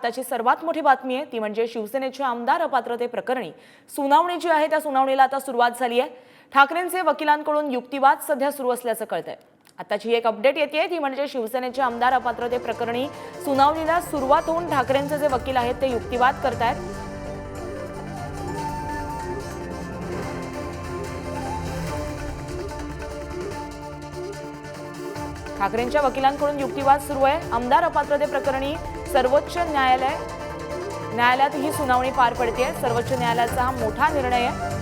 आत्ताची सर्वात मोठी बातमी आहे ती म्हणजे शिवसेनेच्या आमदार अपात्रते प्रकरणी. सुनावणी जी आहे त्या सुनावणीला आता सुरुवात झाली आहे. ठाकरेंचे वकिलांकडून युक्तिवाद सध्या सुरू असल्याचं कळतंय. आताची एक अपडेट येते ती म्हणजे शिवसेनेच्या आमदार अपात्रते प्रकरणी सुनावणीला सुरुवात होऊन ठाकरेंचे जे वकील आहेत ते युक्तिवाद करतायत. ठाकरेंच्या वकिलांकडून युक्तिवाद सुरू आहे. आमदार अपात्रते प्रकरणी सर्वोच्च न्यायालय न्यायालयात ही सुनावणी पार पडते सर्वोच्च न्यायालयाचा हा मोठा निर्णय आहे.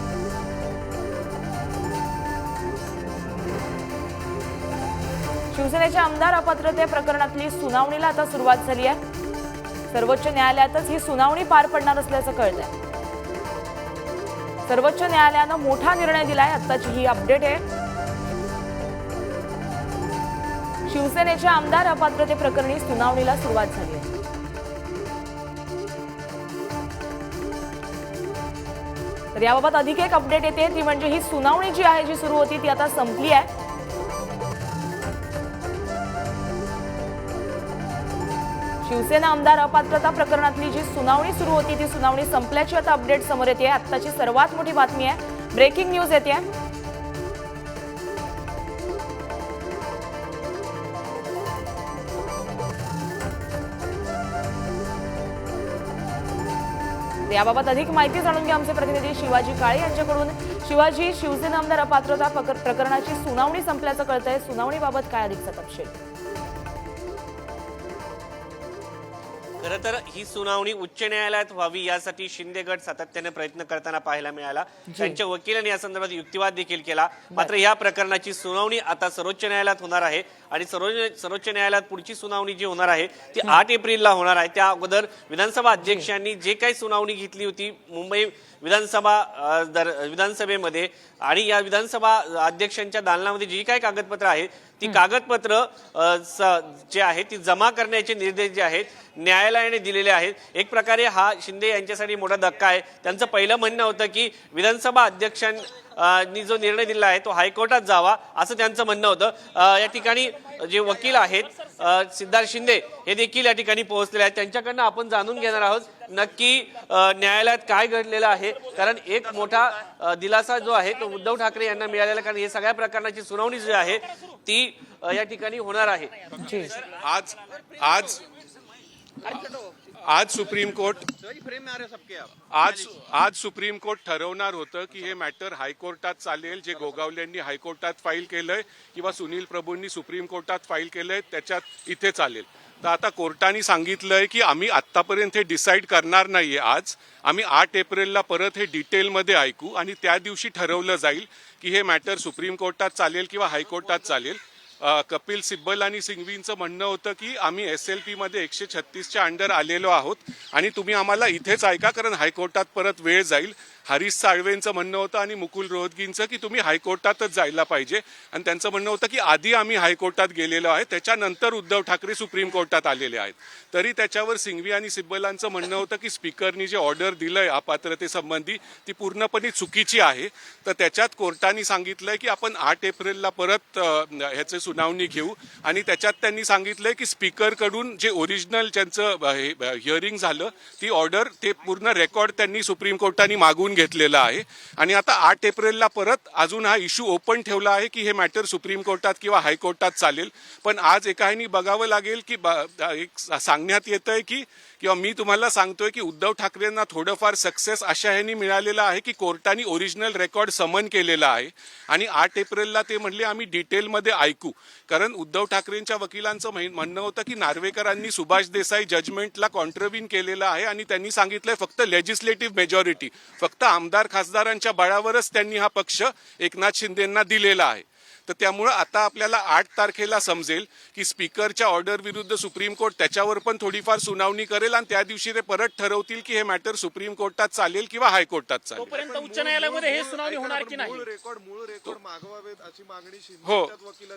शिवसेनेच्या आमदार अपात्रते प्रकरणातली सुनावणीला आता सुरुवात झाली आहे. सर्वोच्च न्यायालयातच ही सुनावणी पार पडणार असल्याचं कळतंय. सर्वोच्च न्यायालयानं मोठा निर्णय दिलाय. आत्ताची ही अपडेट आहे. शिवसेनेच्या आमदार अपात्रते प्रकरणी सुनावणीला सुरुवात झाली आहे. तर याबाबत अधिक एक अपडेट येते. ती म्हणजे ही सुनावणी जी आहे जी सुरू होती ती आता संपली आहे. शिवसेना आमदार अपात्रता प्रकरणातली जी सुनावणी सुरू होती ती सुनावणी संपल्याची आता अपडेट समोर येते. आत्ताची सर्वात मोठी बातमी आहे. ब्रेकिंग न्यूज येते. याबाबत अधिक माहिती जाणून घ्या आमचे प्रतिनिधी शिवाजी काळे यांच्याकडून. शिवाजी शिवसेना आमदार अपात्रता प्रकर- प्रकरणाची सुनावणी संपल्याचं कळतंय. सुनावणीबाबत काय अधिकचा तपशील? खरं तर ही सुनावणी उच्च न्यायालयात व्हावी यासाठी शिंदे गट सातत्याने प्रयत्न करताना पाहायला मिळाला. त्यांच्या वकिलांनी या संदर्भात युक्तिवाद देखील केला. मात्र या प्रकरणाची सुनावणी आता सर्वोच्च न्यायालयात होणार आहे आणि सर्वोच्च सर्वोच्च न्यायालयात पुढची सुनावणी जी होणार आहे ती आठ एप्रिलला होणार आहे. त्या अगोदर विधानसभा अध्यक्षांनी जे काही सुनावणी घेतली होती मुंबई विधानसभा दर विधानसभेमध्ये आणि या विधानसभा अध्यक्षांच्या दालनामध्ये जी काही कागदपत्र आहेत ती कागदपत्र जे आहे ती जमा करण्याचे निर्देश जे आहेत न्यायालयाने दिलेले आहेत. एक प्रकारे हा शिंदे यांच्यासाठी मोठा धक्का आहे. त्यांचं पहिलं म्हणणं होतं की विधानसभा अध्यक्षांनी जो निर्णय दिला आहे तो हायकोर्टात जावा असं त्यांचं म्हणणं होतं. अ, या ठिकाणी जे वकील आहेत सिद्धार्थ शिंदे हे देखील या ठिकाणी पोहोचलेले आहेत. त्यांच्याकडनं आपण जाणून घेणार आहोत नक्की न्यायालयात काय घडलेलं आहे. कारण एक मोठा दिलासा जो आहे तो उद्धव ठाकरे यांना मिळालेला कारण हे सगळ्या प्रकरणाची सुनावणी जी आहे ती या ठिकाणी होणार आहे. आज आज आज सुप्रीम कोर्ट आज आज सुप्रीम कोर्ट ठरवणार होतं की हे मॅटर हायकोर्टात चालेल जे गोगावले यांनी हायकोर्टात फाईल केलंय किंवा सुनील प्रभूंनी सुप्रीम कोर्टात फाईल केलंय त्याच्यात इथे चालेल. तर आता कोर्टाने सांगितलंय की आम्ही आत्तापर्यंत हे डिसाईड करणार नाहीये आज. आम्ही आठ एप्रिलला परत हे डिटेलमध्ये ऐकू आणि त्या दिवशी ठरवलं जाईल की हे मॅटर सुप्रीम कोर्टात चालेल किंवा हायकोर्टात चालेल. कपिल सिब्बल आणि सिंघवींचं म्हणणं होतं की आम्ही एस एल पीमध्ये एकशे छत्तीसच्या अंडर आलेलो आहोत आणि तुम्ही आम्हाला इथेच ऐका कारण हायकोर्टात परत वेळ जाईल. हरीश साळवेंचं म्हणणं होतं आणि मुकुल रोहतगींचं की तुम्ही हायकोर्टातच जायला पाहिजे. आणि त्यांचं म्हणणं होतं की आधी आम्ही हायकोर्टात गेलेलो आहे त्याच्यानंतर उद्धव ठाकरे सुप्रीम कोर्टात आलेले आहेत. तरी त्याच्यावर सिंघवी आणि सिब्बलांचं म्हणणं होतं की स्पीकरनी जे ऑर्डर दिलंय अपात्रतेसंबंधी ती पूर्णपणे चुकीची आहे. तर त्याच्यात कोर्टाने सांगितलंय की आपण आठ एप्रिलला परत ह्याचे सुनावणी घेऊ. आणि त्याच्यात त्यांनी सांगितलंय की स्पीकरकडून जे ओरिजिनल त्यांचं हिअरिंग झालं ती ऑर्डर ते पूर्ण रेकॉर्ड त्यांनी सुप्रीम कोर्टाने मागून घेतलेला आहे. आणि आता आठ एप्रिलला परत अजून हा इश्यू ओपन ठेवला आहे की हे मॅटर सुप्रीम कोर्टात किंवा हायकोर्टात चालेल. पण आज एका ह्यानी बघावं लागेल की ब- एक सांगण्यात येत आहे की किंवा मी तुम्हाला सांगतोय की उद्धव ठाकरेंना थोडंफार सक्सेस अशा ह्यानी मिळालेलं आहे की कोर्टाने ओरिजिनल रेकॉर्ड समन केलेला आहे. आणि आठ एप्रिलला ते म्हणले आम्ही डिटेलमध्ये ऐकू. कारण उद्धव ठाकरेंच्या वकिलांचं म्हणणं होतं की नार्वेकरांनी सुभाष देसाई जजमेंटला कॉन्ट्रवीन केलेलं आहे आणि त्यांनी सांगितलंय फक्त लेजिस्लेटिव्ह मेजॉरिटी. फक्त आमदार खासदारांच्या बळावरच त्यांनी हा पक्ष एकनाथ शिंदेंना दिलेला आहे. तर त्यामुळं आता आपल्याला आठ तारखेला समजेल की स्पीकरच्या ऑर्डर विरुद्ध सुप्रीम कोर्ट त्याच्यावर पण थोडीफार सुनावणी करेल आणि त्या दिवशी ते परत ठरवतील की हे मॅटर सुप्रीम कोर्टात चालेल किंवा हायकोर्टात चालेल. तोपर्यंत उच्च न्यायालयामध्ये हे सुनावणी होणार की नाही? मूळ रेकॉर्ड मूळ रेकॉर्ड मागवावेत अशी मागणी हो.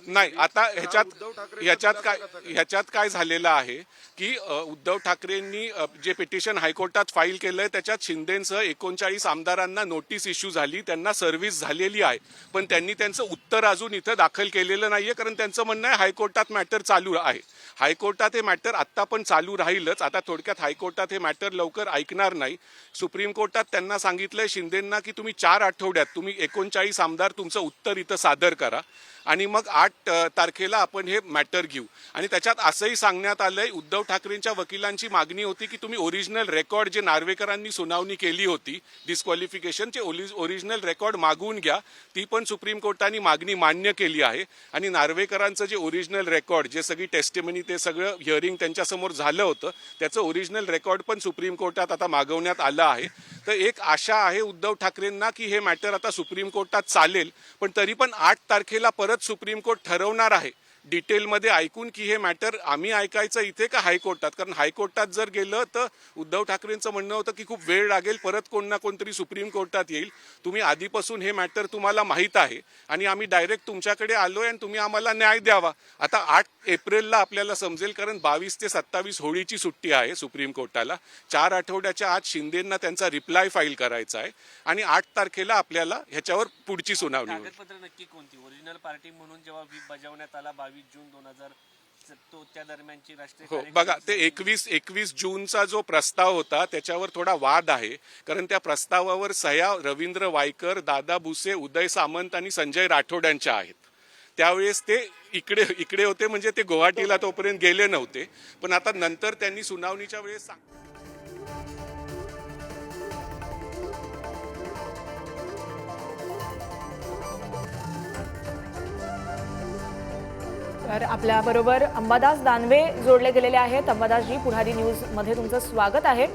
नाही. आता ह्याच्यात ह्याच्यात काय ह्याच्यात काय झालेलं आहे की उद्धव ठाकरेंनी जे पिटिशन हायकोर्टात फाईल केलंय त्याच्यात शिंदेसह एकोणचाळीस आमदारांना नोटीस इश्यू झाली त्यांना सर्व्हिस झालेली आहे. पण त्यांनी त्यांचं उत्तर अजून इथं दाखल केलेलं नाही आहे कारण त्यांचं म्हणणं आहे हायकोर्टात मॅटर चालू आहे. हायकोर्टात हे मॅटर आत्ता पण चालू राहीलच. आता थोडक्यात हायकोर्टात हे मॅटर लवकर ऐकणार नाही. सुप्रीम कोर्टात त्यांना सांगितलंय शिंदेंना की तुम्ही चार आठवड्यात तुम्ही एकोणचाळीस आमदार तुमचं उत्तर इथं सादर करा. आणि मग आठ तारखेला आपण हे मॅटर घेऊ. आणि त्याच्यात असंही सांगण्यात आलंय उद्धव ठाकरेंच्या वकिलांची मागणी होती की तुम्ही ओरिजिनल रेकॉर्ड जे नार्वेकरांनी सुनावणी केली होती डिस्क्वालिफिकेशनचे ओरिजिनल रेकॉर्ड मागवून घ्या. ती पण सुप्रीम कोर्टाने मागणी मान्य केली आहे. आणि नार्वेकरांचं जे ओरिजिनल रेकॉर्ड जे सगळी टेस्टिमनी ते सगळं हिअरिंग त्यांच्यासमोर झालं होतं त्याचं ओरिजिनल रेकॉर्ड पण सुप्रीम कोर्टात आता मागवण्यात आलं आहे. तर एक आशा आहे उद्धव ठाकरेंना की हे मॅटर आता सुप्रीम कोर्टात चालेल पण तरी पण आठ तारखेला परत सुप्रीम कोर्ट ठरवणार आहे. डिटेलमध्ये ऐकून की हे मॅटर आम्ही ऐकायचं इथे का हायकोर्टात? कारण हायकोर्टात जर गेलं तर उद्धव ठाकरेंचं म्हणणं होतं की खूप वेळ लागेल परत कोण ना कोणतरी सुप्रीम कोर्टात येईल. तुम्ही आधीपासून हे मॅटर तुम्हाला माहीत आहे आणि आम्ही डायरेक्ट तुमच्याकडे आलो आणि तुम्ही आम्हाला न्याय द्यावा. आता आठ एप्रिलला आपल्याला समजेल कारण बावीस ते सत्तावीस होळीची सुट्टी आहे सुप्रीम कोर्टाला. चार आठवड्याच्या आत शिंदेंना त्यांचा रिप्लाय फाईल करायचा आहे आणि आठ तारखेला आपल्याला ह्याच्यावर पुढची सुनावणी नक्की कोणती? ओरिजिनल पार्टी म्हणून जेव्हा बजावण्यात आला बावीस जून दोन हजार तो त्या दरम्यानची राष्ट्रीय हो बघा ते एकवीस एकवीस जूनचा जो प्रस्ताव होता त्याच्यावर थोडा वाद आहे. कारण त्या प्रस्तावावर सह्या रवींद्र वायकर दादा भुसे उदय सामंत आणि संजय राठोड यांच्या आहेत. त्यावेळेस ते इकडे इकडे होते म्हणजे ते गुवाहाटीला तोपर्यंत गेले नव्हते. पण आता नंतर त्यांनी सुनावणीच्या वेळेस सांग तर आपल्याबरोबर अंबादास दानवे जोडले गेलेले आहेत. अंबादासजी पुढारी न्यूजमध्ये तुमचं स्वागत आहे.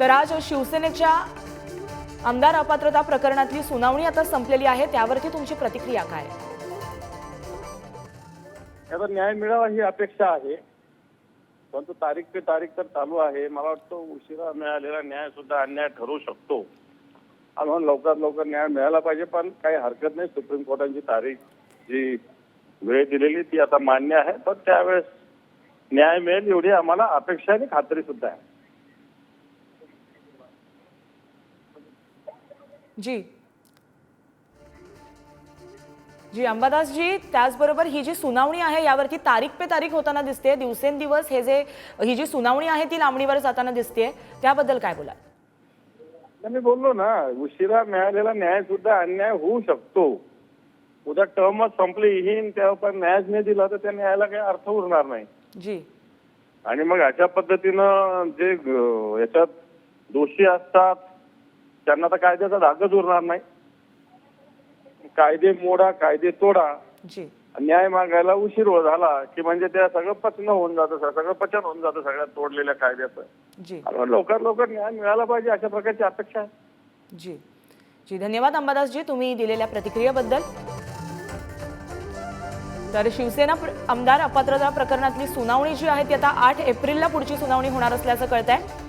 तर आज शिवसेनेच्या आमदार अपात्रता प्रकरणातली सुनावणी आता संपलेली आहे. त्यावरती तुमची प्रतिक्रिया काय? याचा न्याय मिळावा ही अपेक्षा आहे. परंतु तारीख ते तारीख तर चालू आहे. मला वाटतं उशिरा मिळालेला न्याय सुद्धा अन्याय ठरू शकतो. आणि म्हणून लवकरात लवकर न्याय मिळाला पाहिजे पण काही हरकत नाही. सुप्रीम कोर्टाची तारीख जी वेळ दिलेली ती आता मान्य आहे पण त्यावेळेस न्याय मिळेल एवढी आम्हाला अपेक्षा आणि खात्री सुद्धा आहे. जी. जी अंबादासजी त्याचबरोबर ही जी सुनावणी आहे यावरती तारीख पे तारीख होताना दिसते. दिवसेंदिवस हे जे ही जी सुनावणी आहे ती लांबणीवर जाताना दिसते. त्याबद्दल काय बोला मी बोललो ना उशिरा मिळालेला न्याय सुद्धा अन्याय होऊ शकतो. उद्या टर्मच संपली येईन तेव्हा नाही दिला तर त्या न्यायाला काही अर्थ उरणार नाही. जी. आणि मग अशा पद्धतीनं जे याच्यात दोषी असतात त्यांना तर कायद्याचा धागच उरणार नाही. कायदे मोडा कायदे तोडा. जी. न्याय मागायला उशीर हो झाला की म्हणजे त्या सगळं पचन होऊन जातं सगळं पचन होऊन जातं सगळ्या तोडलेल्या कायद्याचं. लवकर लवकर न्याय मिळाला पाहिजे अशा प्रकारची अपेक्षा आहे. जी. जी धन्यवाद अंबादासजी तुम्ही दिलेल्या प्रतिक्रियेबद्दल. तर शिवसेना आमदार अपात्रता प्रकरणातली सुनावणी जी आहे ती आता आठ एप्रिलला पुढची सुनावणी होणार असल्याचं कळत आहे